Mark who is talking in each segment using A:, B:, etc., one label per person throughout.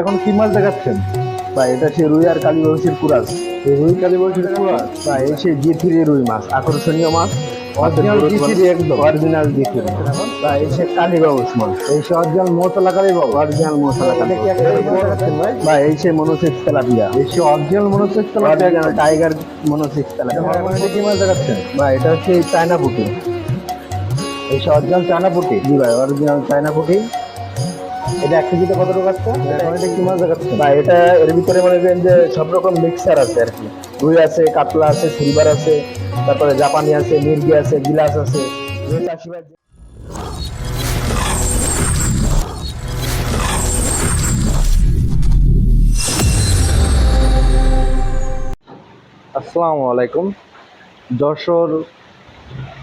A: এখন কি মাছ দেখাচ্ছেন?
B: বা এটা সে রুই আর কালী বংশের কুরাস
A: এই রুই কালী বলছি কুড়ার
B: বা এই সে জি থ্রি রুই মাছ আকর্ষণীয় মাছ।
A: Original G3 একদম।
B: অরিজিনাল জি থ্রি বা এই সে মাছ
A: এই সে অরিজিনাল মশলা কালী বাবু
B: অরিজিনাল মশলা কালী
A: এটা কি একটা বড় দেখাচ্ছেন ভাই?
B: এই সে মনোসেক্স তেলাপিয়া।
A: এই সে অরিজিনাল হচ্ছে
B: টাইগার মনোসেক্স তেলাপিয়া।
A: কি মাছ দেখাচ্ছেন?
B: এটা হচ্ছে চায়না পুটি।
A: এই সে অরিজিনাল চায়না পুটি?
B: জি ভাই অরিজিনাল চায়না পুটি।
A: এটা এক কেজিতে কত টাকা আসছে? এখন এটা কি মাছ দেখাচ্ছেন
B: বা এটা এর ভিতরে মনে করেন যে সব রকম মিক্সার আছে আর কি। রুই আছে কাতলা আছে সিলভার আছে তারপরে জাপানি আছে মির্গি আছে গিলাস আছে।
A: আসসালামু আলাইকুম। যশোর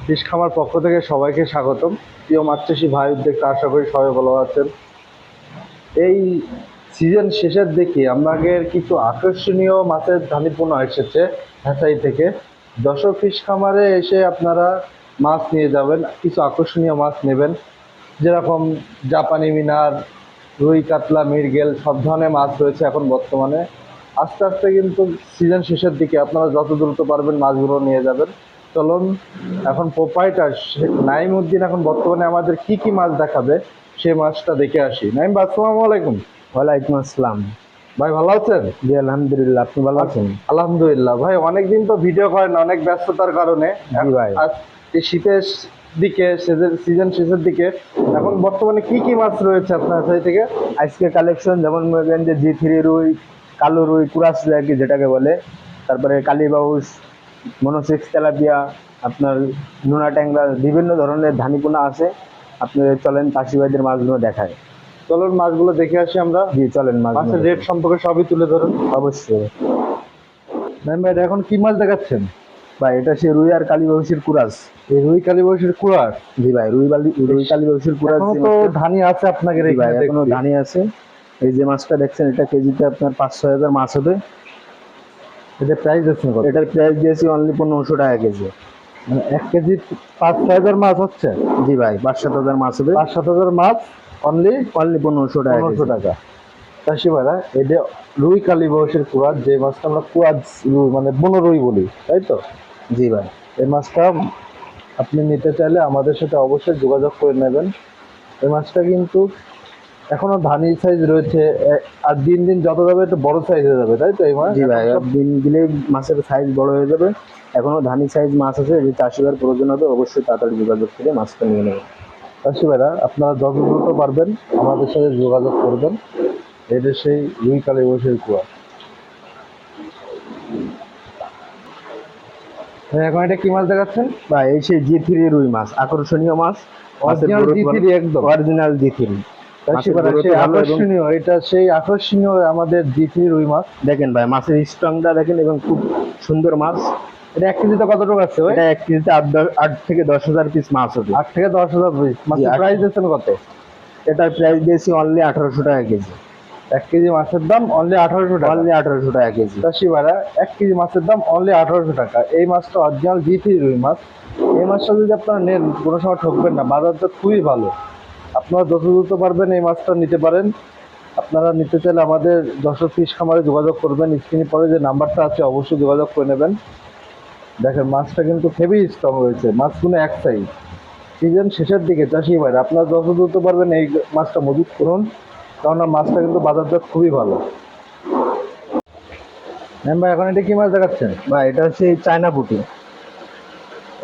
A: ফিশ খামার পক্ষ থেকে সবাইকে স্বাগতম। প্রিয় মাছ চাষি ভাই উদ্যোক্তা আশা করি সবাই ভালো আছেন। এই সিজন শেষের দিকে আমাদের কিছু আকর্ষণীয় মাছের ধানিপূর্ণ এসেছে হ্যাচাই থেকে। যশোর ফিশ খামারে এসে আপনারা মাছ নিয়ে যাবেন, কিছু আকর্ষণীয় মাছ নেবেন। যেরকম জাপানি মিনার, রুই, কাতলা, মৃগেল, সব ধরনের মাছ রয়েছে এখন বর্তমানে। আস্তে আস্তে কিন্তু সিজন শেষের দিকে আপনারা যত দ্রুত পারবেন মাছগুলো নিয়ে যাবেন। চলুন এখন প্রোপাইটার নাইম উদ্দিন এখন বর্তমানে আমাদের কি কি মাছ দেখাবে সেই মাছটা দেখে আসি। নাইম আসসালামু আলাইকুম।
B: ওয়ালাইকুম আসসালাম।
A: ভাই ভালো আছেন?
B: জি আলহামদুলিল্লাহ আপনি ভালো আছেন?
A: আলহামদুলিল্লাহ। ভাই অনেকদিন তো ভিডিও করেন অনেক ব্যস্ততার কারণে।
B: ভাই।
A: এই শীতের দিকে সিজন শেষের দিকে এখন বর্তমানে কি কি মাছ রয়েছে আপনার সাই থেকে?
B: আজকে কালেকশন যেমন মনে যে জি থ্রি রুই কালো রুই কুরাস যেটাকে বলে তারপরে কালীবাউস মনোসেক্স তেলাপিয়া আপনার নোনা ট্যাংরা বিভিন্ন ধরনের ধানিপোনা আছে। আপনি চলেন চাষি ভাইদের মাছগুলো দেখায়।
A: চলুন মাছগুলো দেখে আসি আমরা।
B: জি চলেন মাছ
A: মাছের রেট সম্পর্কে সবই তুলে ধরুন।
B: অবশ্যই।
A: নাইম ভাই এখন কি মাছ দেখাচ্ছেন?
B: ভাই এটা সে রুই আর কালীবাউসের কুরাস।
A: এই রুই কালী বয়সের কুড়ার
B: জি ভাই রুই বালি রুই কালীবাউসের কুরাস
A: তো ধানি আছে আপনাদের
B: জি ভাই
A: এখানে এখনও
B: ধানি আছে। এই যে মাছটা দেখছেন এটা কেজিতে আপনার পাঁচ ছয় হাজার মাছ হবে।
A: এটা প্রাইস আছে কত?
B: এটার প্রাইস দিয়েছি অনলি পনেরোশো টাকা কেজি।
A: মানে এক কেজি পাঁচ ছয় হাজার মাছ হচ্ছে?
B: জি ভাই পাঁচ সাত হাজার মাছ হবে।
A: পাঁচ সাত হাজার মাছ অনলি
B: অনলি পনেরোশো টাকা
A: পনেরোশো। টাকা। চাষি ভাইরা এটা রুই কালী বয়সের কুয়ার যে মাছটা আমরা রুই মানে বনো রুই বলি তাই তো?
B: জি ভাই।
A: এই মাছটা আপনি নিতে চাইলে আমাদের সাথে অবশ্যই যোগাযোগ করে নেবেন। এই মাছটা কিন্তু এখনও ধানি সাইজ রয়েছে আর দিন দিন যত যাবে একটু বড় সাইজ হয়ে যাবে তাই তো এই মাছ
B: জি ভাই দিন দিলে মাছের সাইজ বড় হয়ে যাবে। এখনও ধানি সাইজ মাছ আছে যে চাষিবার প্রয়োজন হবে অবশ্যই তাড়াতাড়ি যোগাযোগ করে মাছটা নিয়ে নেবেন
A: চাষি ভাইরা আপনারা যত দ্রুত পারবেন আমাদের সাথে যোগাযোগ করবেন। এটা সেই রুই কালী বয়সের কুয়া। ভাই, এখন এটা কি মাছ দেখাচ্ছেন?
B: বা এই সেই জি থ্রি রুই মাছ আকর্ষণীয় মাছ।
A: Original G3 একদম।
B: অরিজিনাল জি থ্রি
A: আকর্ষণীয় এটা সেই আকর্ষণীয় আমাদের রুই মাছ।
B: দেখেন ভাই মাছের স্ট্রংটা দেখেন এবং খুব সুন্দর মাছ।
A: এটা এক কেজিতে আছে
B: এটা এক কেজিতে আট থেকে দশ হাজার পিস মাছ হবে
A: আট থেকে দশ হাজার পিস মাছের
B: আট-
A: প্রাইস দিচ্ছেন কত?
B: এটার প্রাইস দিয়েছি অনলি আঠারোশো টাকা কেজি।
A: এক কেজি মাছের দাম অনলি আঠারোশো টাকা।
B: অনলি আঠারোশো টাকা কেজি।
A: চাষি এক কেজি মাছের দাম অনলি আঠারোশো টাকা। এই মাছটা অরিজিনাল জিপি রুই মাছ। এই মাছটা যদি আপনারা নেন কোনো সময় ঠকবেন না। বাজারটা খুবই ভালো। আপনারা যত দ্রুত পারবেন এই মাছটা নিতে পারেন। আপনারা নিতে চাইলে আমাদের যশোর ফিশ খামারে যোগাযোগ করবেন স্ক্রিনে পরে যে নাম্বারটা আছে অবশ্যই যোগাযোগ করে নেবেন। দেখেন মাছটা কিন্তু হেভি স্ট্রং রয়েছে মাছগুলো এক সাইজ সিজন শেষের দিকে চাষি ভাইরা আপনারা যত দ্রুত পারবেন এই মাছটা মজুত করুন কারণ মাছটা কিন্তু বাজারটা খুবই ভালো। ম্যাম ভাই এখন এটা কি মাছ দেখাচ্ছেন?
B: বা এটা হচ্ছে চায়না পুটি।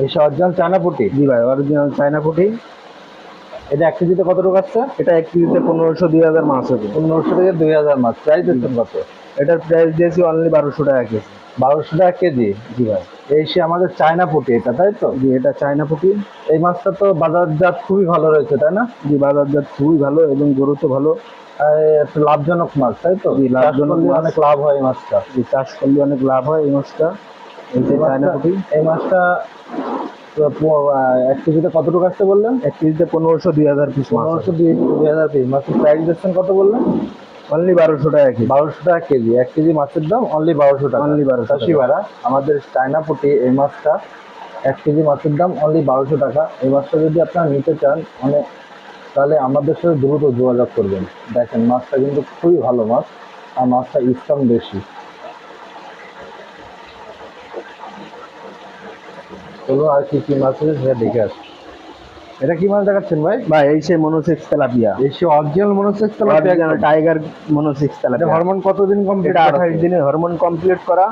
A: এই অরিজিনাল চায়না পুটি?
B: জি ভাই অরিজিনাল চায়না পুটি।
A: এটা এক কেজিতে কত টাকা আসছে?
B: এটা এক কেজিতে পনেরোশো দুই হাজার মাছ হবে
A: পনেরোশো থেকে দুই হাজার মাছ। প্রাইস দিচ্ছেন কত।
B: এটার প্রাইস দিয়েছি অনলি বারোশো টাকা কেজি।
A: বারোশো টাকা কেজি?
B: জি ভাই।
A: এই সে আমাদের চায়না পুটি এটা তাই তো?
B: জি এটা চায়না পুটি।
A: এই মাছটা তো বাজারজাত খুবই ভালো রয়েছে তাই না?
B: জি বাজারজাত খুবই ভালো এবং গরুতে ভালো।
A: আর একটা লাভজনক মাছ তাই তো?
B: জি, লাভজনক।
A: অনেক লাভ হয় এই মাছটা।
B: যে চাষ করলে অনেক লাভ হয় এই মাছটা। এই যে
A: এই
B: চায়না পুটি।
A: এই মাছটা তো এক কেজিতে কত টাকা আসতে বললেন?
B: এক কেজিতে পনেরোশো দুই হাজার পিস
A: পনেরোশো দুই হাজার পিস মাছের প্রাইস দিচ্ছেন কত বললেন?
B: অনলি বারোশো টাকা কেজি।
A: বারোশো টাকা কেজি। এক কেজি মাছের দাম অনলি বারোশো টাকা।
B: Only 1200
A: চাষি ভাড়া আমাদের চায়না পুটি এই মাছটা এক কেজি মাছের দাম অনলি বারোশো টাকা। এই মাছটা যদি আপনারা নিতে চান অনেক তাহলে আমাদের সাথে দ্রুত যোগাযোগ করবেন। দেখেন মাছটা কিন্তু খুবই ভালো মাছ আর মাছটা ইসলাম বেশি চলো আর কি কি মাছ আছে সেটা দেখে আসি এটা কি মাছ দেখাচ্ছেন ভাই?
B: ভাই এই সে মনোসেক্স তেলাপিয়া।
A: এই সে original monosex
B: tilapia tiger monosex
A: এটা
B: তেলাপিয়া।
A: হরমোন কতদিন কমপ্লিট
B: আঠাশ দিনে হরমোন কমপ্লিট করা।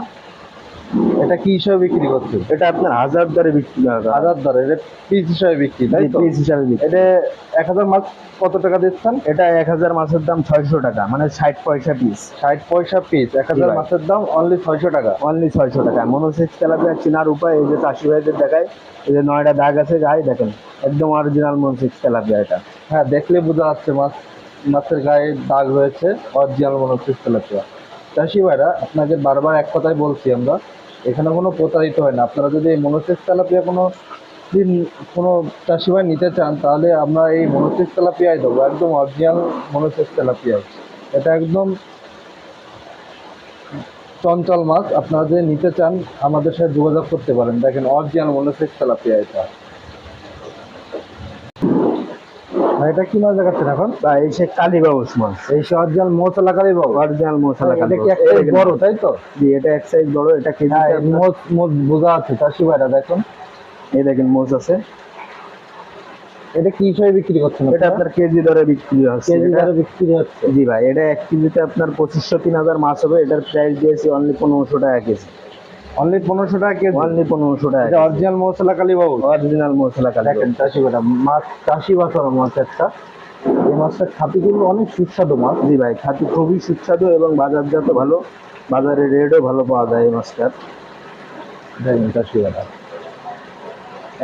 A: এটা কি হিসাবে বিক্রি করছে?
B: এটা আপনার হাজার দরে বিক্রি
A: হাজার দরে এটা পিস হিসাবে বিক্রি তাই তো?
B: পিস হিসাবে বিক্রি।
A: এটা এক হাজার মাছ কত টাকা দিচ্ছেন?
B: এটা এক হাজার মাছের দাম ছয়শো টাকা মানে ষাট পয়সা পিস।
A: ষাট পয়সা পিস এক হাজার। মাছের দাম অনলি ছয়শো টাকা।
B: অনলি ছয়শো টাকা। মনোসেক্স তেলাপিয়া চেনার উপায় এই যে চাষি ভাইদের দেখায় এই যে নয়টা দাগ আছে গায়ে দেখেন একদম অরিজিনাল মনোসেক্স তেলাপিয়া এটা।
A: হ্যাঁ দেখলে বোঝা যাচ্ছে মাছ মাছের গায়ে দাগ রয়েছে অরিজিনাল মনোসিস তেলাপিয়া। চাষি ভাইরা আপনাকে বারবার এক কথাই বলছি আমরা এখানে কোনো প্রতারিত হয় না। আপনারা যদি এই মনোসেজ তেলাপিয়া কোনো দিন কোনো চাষি ভাই নিতে চান, তাহলে আমরা এই মনোসেজ তেলাপিয়াই দেবো একদম অরিজিনাল মনোসেজ তেলাপিয়া এটা একদম চঞ্চল মাছ। আপনারা যদি নিতে চান, আমাদের সাথে যোগাযোগ করতে পারেন। দেখেন, অরিজিনাল মনোসেজ তেলাপিয়া এটা আর এটা কি মাছ দেখাচ্ছেন এখন?
B: এই সে মাছ।
A: এই সে অরিজিনাল এটা কি বড় তাই তো?
B: জি এটা এক সাইজ বড় এটা
A: হ্যাঁ মোজ মোজ বোঝা আছে চাষি ভাইরা দেখুন।
B: এই দেখেন মোজ আছে।
A: এটা কি হিসাবে বিক্রি করছেন
B: এটা আপনার? কেজি দরে বিক্রি হচ্ছে।
A: কেজি দরে বিক্রি হচ্ছে।
B: জি ভাই এটা এক কেজিতে আপনার পঁচিশশো তিন হাজার মাছ হবে। এটার প্রাইস দিয়েছি অনলি পনেরোশো টাকা কেজি।
A: অনলি পনেরোশো টাকা কেজি।
B: অনলি পনেরোশো টাকা
A: অরিজিনাল মশলা কালী বাবু
B: অরিজিনাল মশলা কালী
A: দেখেন চাষি ভাইরা মাছ চাষি বাসানো মাছ একটা। এই মাছটা খাতে কিন্তু অনেক সুস্বাদু মাছ।
B: জি ভাই খাতি খুবই সুস্বাদু এবং বাজারজাত ভালো। বাজারে রেটও ভালো পাওয়া যায় এই মাছটার
A: দেখেন চাষি ভাইরা।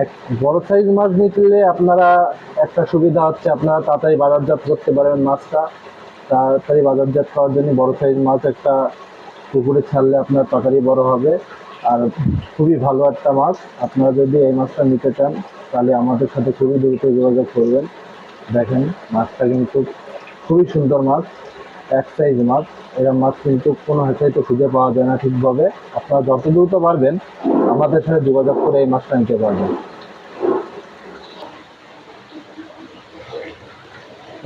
A: এক বড় সাইজ মাছ নিতে আপনারা একটা সুবিধা হচ্ছে আপনারা তাড়াতাড়ি বাজারজাত করতে পারবেন মাছটা। তাড়াতাড়ি বাজারজাত করার জন্য বড় সাইজ মাছ একটা পুকুরে ছাড়লে আপনার তরকারি বড় হবে। আর খুবই ভালো একটা মাছ। আপনারা যদি এই মাছটা নিতে চান, তাহলে আমাদের সাথে খুবই দ্রুত যোগাযোগ করবেন। দেখেন, মাছটা কিন্তু খুবই সুন্দর মাছ, এক সাইজ মাছ। এরকম মাছ কিন্তু কোনো হেঁচাইতে খুঁজে পাওয়া যায় না ঠিকভাবে। আপনারা যত দ্রুত পারবেন, আমাদের সাথে যোগাযোগ করে এই মাছটা নিতে পারবেন।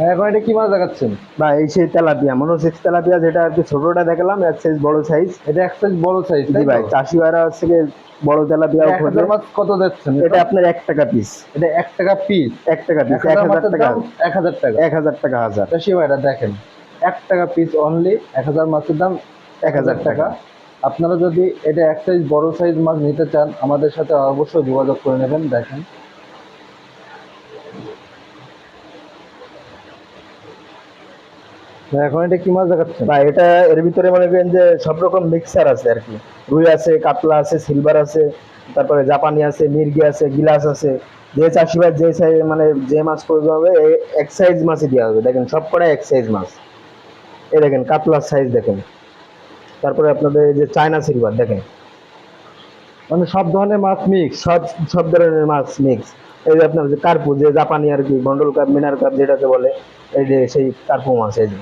A: এখন এটা কি মাছ দেখাচ্ছেন?
B: বা এই সেই তেলাপিয়া মনোসেক্স তেলাপিয়া যেটা আর কি ছোটটা দেখালাম এক সাইজ বড় সাইজ
A: এটা এক সাইজ বড় সাইজ
B: জি ভাই চাষি ভাইরা হচ্ছে গিয়ে বড় খোঁজে
A: হাজার মাছ কত দিচ্ছেন
B: এটা আপনার এক টাকা পিস
A: এটা এক টাকা পিস
B: এক টাকা পিস
A: এক হাজার
B: টাকা।
A: এক হাজার টাকা।
B: এক হাজার টাকা হাজার।
A: চাষি ভাইরা দেখেন এক টাকা পিস অনলি এক হাজার মাছের দাম এক হাজার টাকা। আপনারা যদি এটা এক সাইজ বড় সাইজ মাছ নিতে চান আমাদের সাথে অবশ্যই যোগাযোগ করে নেবেন দেখেন। এখন এটা কি মাছ দেখাচ্ছেন?
B: বা এটা এর ভিতরে মনে করেন যে সব রকম মিক্সার আছে আর কি। রুই আছে, কাতলা আছে সিলভার আছে, তারপরে জাপানি আছে, মির্গি আছে, গিলাস আছে। যে চাষিবাদ যে সাইজ মানে যে মাছ প্রয়োজন হবে এক সাইজ মাছই দেওয়া হবে। দেখেন, সব কটা এক সাইজ মাছ। এই দেখেন কাতলার সাইজ দেখেন। তারপরে আপনাদের যে চায়না সিলভার দেখেন।
A: মানে সব ধরনের মাছ মিক্স
B: সব সব ধরনের মাছ মিক্স এই যে আপনার যে কার্পু, যে জাপানি আর কি বন্ডল কাপ মিনার কাপ যেটাকে বলে, এই যে সেই কার্পু মাছ, এই যে।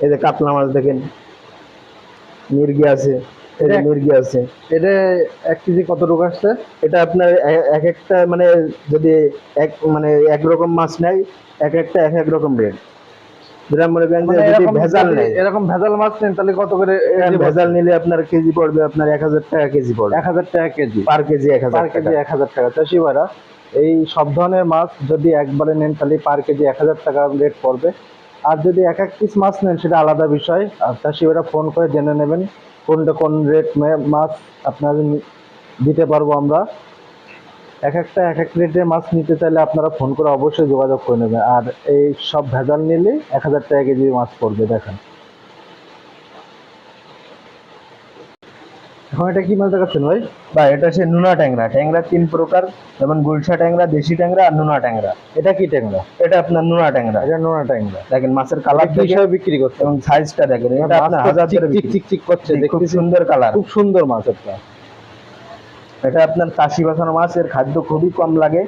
B: এই যে কাতলা মাছ দেখেন। মির্গি আছে এই যে
A: এটা-
B: মির্গি আছে।
A: এটা এক কেজি কত টাকা আসছে?
B: এটা আপনার এক একটা মানে যদি এক মানে একরকম মাছ নেয় এক একটা এক এক রকম রেট যেটা মনে করেন
A: মানে
B: যদি ভেজাল নেই
A: এরকম ভেজাল মাছ নেন তাহলে কত করে
B: ভেজাল নিলে আপনার কেজি পড়বে আপনার এক হাজার টাকা কেজি পড়বে।
A: এক হাজার টাকা কেজি।
B: পার কেজি এক হাজার
A: পার কেজি এক হাজার টাকা। চাষি ভাড়া এই সব ধরনের মাছ যদি একবারে নেন তাহলে পার কেজি এক হাজার টাকা রেট পড়বে। আর যদি এক এক পিস মাছ নেন, সেটা আলাদা বিষয়। আর চাষি ওরা ফোন করে জেনে নেবেন, কোনটা কোন রেট মাছ আপনার দিতে পারব আমরা। এক একটা, এক এক রেটে মাছ নিতে চাইলে আপনারা ফোন করে অবশ্যই যোগাযোগ করে নেবেন। আর এই সব ভেজাল নিলে এক হাজার টাকা কেজি মাছ পড়বে, দেখেন। এটা কি মাছ দেখাচ্ছেন ভাই?
B: বা এটা সে নুনা ট্যাংরা। ট্যাংরা তিন প্রকার যেমন গুলশা ট্যাংরা দেশি ট্যাংরা আর নুনা ট্যাংরা।
A: এটা কি ট্যাংরা?
B: এটা আপনার নুনা ট্যাংরা।
A: এটা নুনা ট্যাংরা।
B: দেখেন মাছের
A: কালার হিসাবে বিক্রি করছে
B: এবং সাইজটা দেখেন এটা আপনার হাজার
A: চিক চিক। চিক করছে
B: খুব সুন্দর কালার
A: খুব সুন্দর মাছ এটা।
B: এটা আপনার কাশি বাসানো মাছ এর খাদ্য খুবই কম লাগে।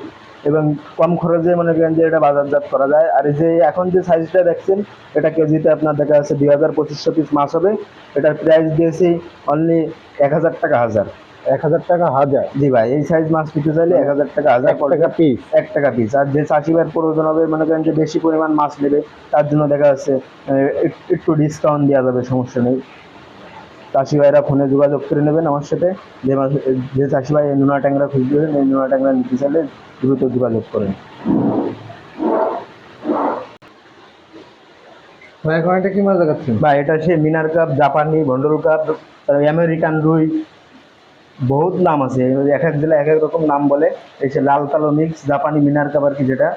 B: এবং কম খরচে মনে করেন যে এটা বাজারজাত করা যায়। আর এই যে এখন যে সাইজটা দেখছেন এটা কেজিতে আপনার দেখা যাচ্ছে দুই হাজার পঁচিশশো পিস মাছ হবে। এটার প্রাইস দিয়েছি অনলি এক হাজার টাকা হাজার।
A: এক হাজার টাকা হাজার?
B: জি ভাই এই সাইজ মাছ নিতে চাইলে এক হাজার টাকা হাজার
A: টাকা পিস
B: এক টাকা পিস আর যে চাষি ভাইয়ের প্রয়োজন হবে মনে করেন যে বেশি পরিমাণ মাছ নেবে তার জন্য দেখা যাচ্ছে একটু ডিসকাউন্ট দেওয়া যাবে সমস্যা নেই। চাষি ভাইরা ফোনে যোগাযোগ করে নেবেন আমার সাথে। যে যে চাষি ভাই নোনা ট্যাংরা খুঁজবেন এই নোনা ট্যাংরা নিতে চাইলে দ্রুত যোগাযোগ করেন।
A: ভাই এখন এটা কি মাছ দেখাচ্ছেন?
B: এটা সে মিনার কাপ জাপানি ভন্ডল কাপ তারপরে আমেরিকান রুই। বহুত নাম আছে এক এক জেলা এক এক রকম নাম বলে। এই সে লাল কালো মিক্স জাপানি মিনার কাপ আর কি যেটা।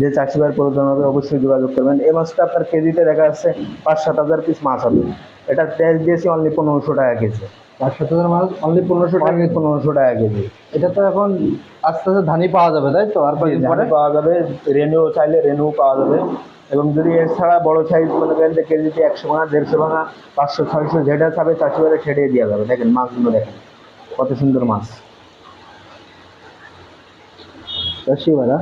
B: যে চাষি ভাইয়ের প্রয়োজন হবে অবশ্যই যোগাযোগ করবেন। এই মাছটা আপনার কেজিতে দেখা যাচ্ছে পাঁচ সাত হাজার পিস মাছ হবে। এটা প্রাইস দিয়েছি অনলি পনেরোশো টাকা কেজি।
A: পাঁচ সাত হাজার মাছ অনলি পনেরোশো টাকা
B: পনেরোশো টাকা কেজি।
A: এটা তো এখন আস্তে আস্তে ধানই পাওয়া যাবে তাই তো? আর পরে?
B: ধান পাওয়া যাবে রেনু চাইলে রেনু পাওয়া যাবে। এবং যদি এছাড়া বড় সাইজ মনে করেন যে কেজিতে একশো ভাঙা দেড়শো ভাঙা পাঁচশো ছয়শো যেটা চাবে চাষি ভাইরা ছেড়ে দেওয়া যাবে। দেখেন মাছগুলো দেখেন কত সুন্দর মাছ।
A: চাষিবারা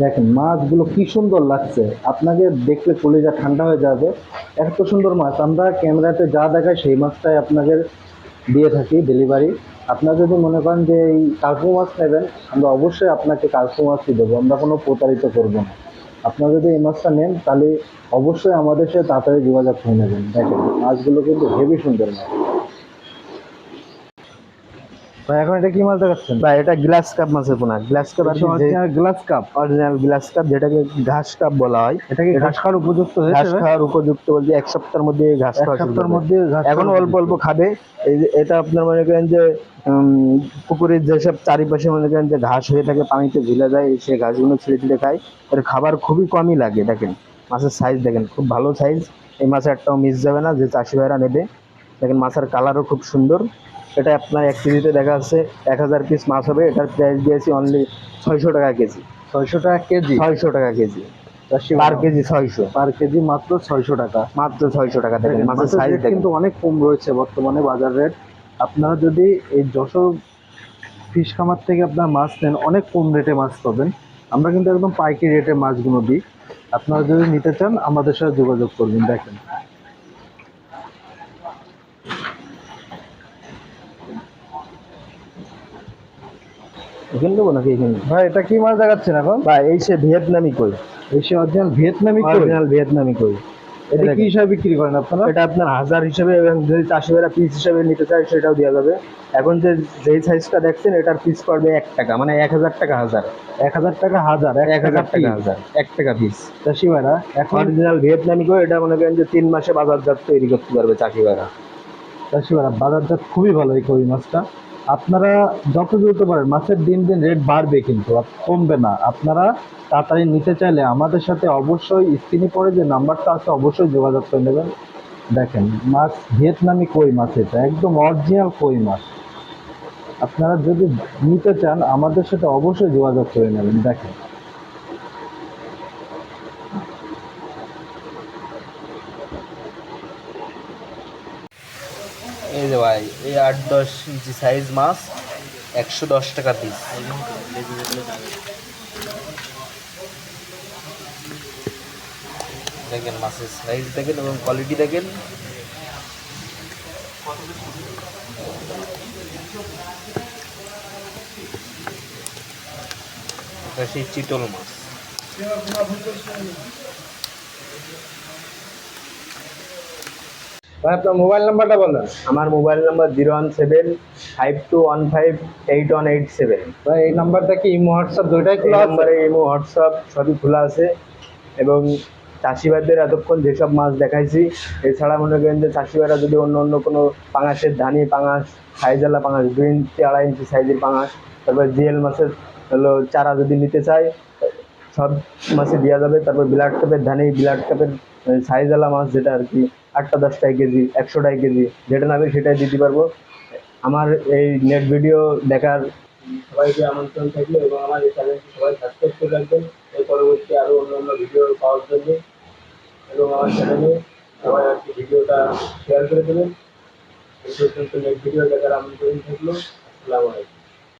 A: দেখেন, মাছগুলো কি সুন্দর লাগছে। আপনাকে দেখলে কলিজা ঠান্ডা হয়ে যাবে। এত সুন্দর মাছ। আমরা ক্যামেরাতে যা দেখাই সেই মাছটাই আপনাদের দিয়ে থাকি ডেলিভারি আপনারা যদি মনে করেন যে এই কাকু মাছ নেবেন, আমরা অবশ্যই আপনাকে কাকু মাছই দেবো। আমরা কোনো প্রতারিত করব না। আপনারা যদি এই মাছটা নেন, তাহলে অবশ্যই আমাদের সাথে তাড়াতাড়ি যোগাযোগ করে নেবেন। দেখেন, মাছগুলো কিন্তু হেভি সুন্দর মাছ। ভাই এখন এটা কি মাছ দেখাচ্ছেন?
B: বা এটা গ্লাস কাপ মাছের পোনা। Grass carp
A: grass carp?
B: Original grass carp যেটাকে ঘাস কাপ বলা হয়।
A: এটা কি ঘাস খাওয়ার উপযুক্ত হয়েছে
B: ঘাস খাওয়ার উপযুক্ত বলতে এক সপ্তাহের মধ্যে ঘাস খাওয়া
A: সপ্তাহের মধ্যে
B: এখন অল্প অল্প খাবে। এই যে এটা আপনার মনে করেন যে পুকুরের যেসব চারিপাশে মনে করেন যে ঘাস হয়ে থাকে পানিতে ঝুলে যায় সেই ঘাসগুলো ছিঁড়ে ছিঁড়ে খায়। এর খাবার খুবই কমই লাগে দেখেন। মাছের সাইজ দেখেন খুব ভালো সাইজ এই মাছের একটাও মিস যাবে না যে চাষি ভাইরা নেবে। দেখেন মাছের কালারও খুব সুন্দর। এটা আপনার এক কেজিতে দেখা যাচ্ছে এক হাজার পিস মাছ হবে। এটার প্রাইস দিয়েছি অনলি ছয়শো টাকা কেজি।
A: ছয়শো টাকা কেজি?
B: ছয়শো টাকা কেজি।
A: পার
B: কেজি ছয়শো।
A: পার কেজি মাত্র ছয়শো টাকা।
B: মাত্র ছয়শো টাকা দেখেন মাছের
A: মাছের
B: সাইজ
A: কিন্তু অনেক কম রয়েছে বর্তমানে বাজার রেট আপনারা যদি এই যশোর ফিশ খামার থেকে আপনার মাছ নেন অনেক কম রেটে মাছ পাবেন। আমরা কিন্তু একদম পাইকারি রেটে মাছগুলো দিই। আপনারা যদি নিতে চান আমাদের সাথে যোগাযোগ করবেন। দেখেন।
B: এখানে দেবো নাকি এখানে?
A: ভাই এটা কি মাছ দেখাচ্ছেন এখন?
B: বা এই সে ভিয়েতনামি কই?
A: এসে অরিজিনাল ভিয়েতনামি কই?
B: অরিজিনাল ভিয়েতনামি কই?
A: এটা কি হিসাবে বিক্রি করেন আপনারা?
B: এটা আপনার হাজার হিসেবে এবং যদি চাষিরা পিস হিসেবে নিতে চায় সেটাও দেওয়া যাবে। এখন যে যেই সাইজটা দেখছেন এটার পিস পড়বে এক টাকা মানে এক হাজার টাকা হাজার।
A: এক হাজার টাকা হাজার
B: এক হাজার টাকা হাজার এক টাকা পিস
A: চাষি ভাইরা এখন
B: অরিজিনাল ভিয়েতনামি কই এটা মনে করেন যে তিন মাসে বাজারজাত তৈরি করতে পারবে চাষিরা
A: চাষিবারা বাজারটা খুবই ভালো এই কই মাছটা। আপনারা যত দ্রুত পারেন, মাছের দিন দিন রেট বাড়বে কিন্তু কমবে না। আপনারা তাড়াতাড়ি নিতে চাইলে আমাদের সাথে অবশ্যই স্ক্রিনে পরে যে নাম্বারটা আছে, অবশ্যই যোগাযোগ করে নেবেন। দেখেন, মাছ ভিয়েতনামি কই মাছ এটা? একদম অরিজিনাল কই মাছ। আপনারা যদি নিতে চান, আমাদের সাথে অবশ্যই যোগাযোগ করে নেবেন। দেখেন
B: এই যে ভাই, এই আট দশ ইঞ্চি সাইজ মাছ, একশো দশ টাকা পিস দেখেন মাছের সাইজ দেখেন এবং কোয়ালিটি দেখেন। সেই চিতল মাছ।
A: ভাই আপনার মোবাইল নাম্বারটা বলেন।
B: আমার mobile number zero one seven five two one five eight one eight seven.
A: ভাই এই নাম্বারটা কি ইমো হোয়াটসঅ্যাপ দুইটাই খোলা আছে?
B: ইমো হোয়াটসঅ্যাপ সবই খোলা আছে। এবং চাষিবাদের এতক্ষণ যেসব মাছ দেখাইছি এছাড়া মনে করেন যে চাষিবারা যদি অন্য অন্য কোনো পাঙাশের ধানি পাঙাশ সাইজালা পাঙাশ দুই ইঞ্চি আড়াই ইঞ্চি সাইজের পাঙাশ তারপর জিএল মাছের হলো চারা যদি নিতে চায় সব মাছে দেওয়া যাবে। তারপর ব্লাড কাপের ধানি ব্লাড কাপের সাইজালা মাছ যেটা আর কি, আটটা দশটায় কেজি, একশোটায় কেজি, যেটা নেবে সেটাই দিতে পারব। আমার এই নেট ভিডিও দেখার সবাইকে আমন্ত্রণ থাকল এবং আমার এই চ্যানেলটি সবাই সাবস্ক্রাইব করে রাখবেন। এর পরবর্তী আরও অন্য অন্য ভিডিও পাওয়ার জন্য। এবং আমার চ্যানেলে সবাই আর কি ভিডিওটা শেয়ার করে দেবেন। এই পর্যন্ত নেট ভিডিও দেখার আমন্ত্রণ থাকল। আসসালামু আলাইকুম।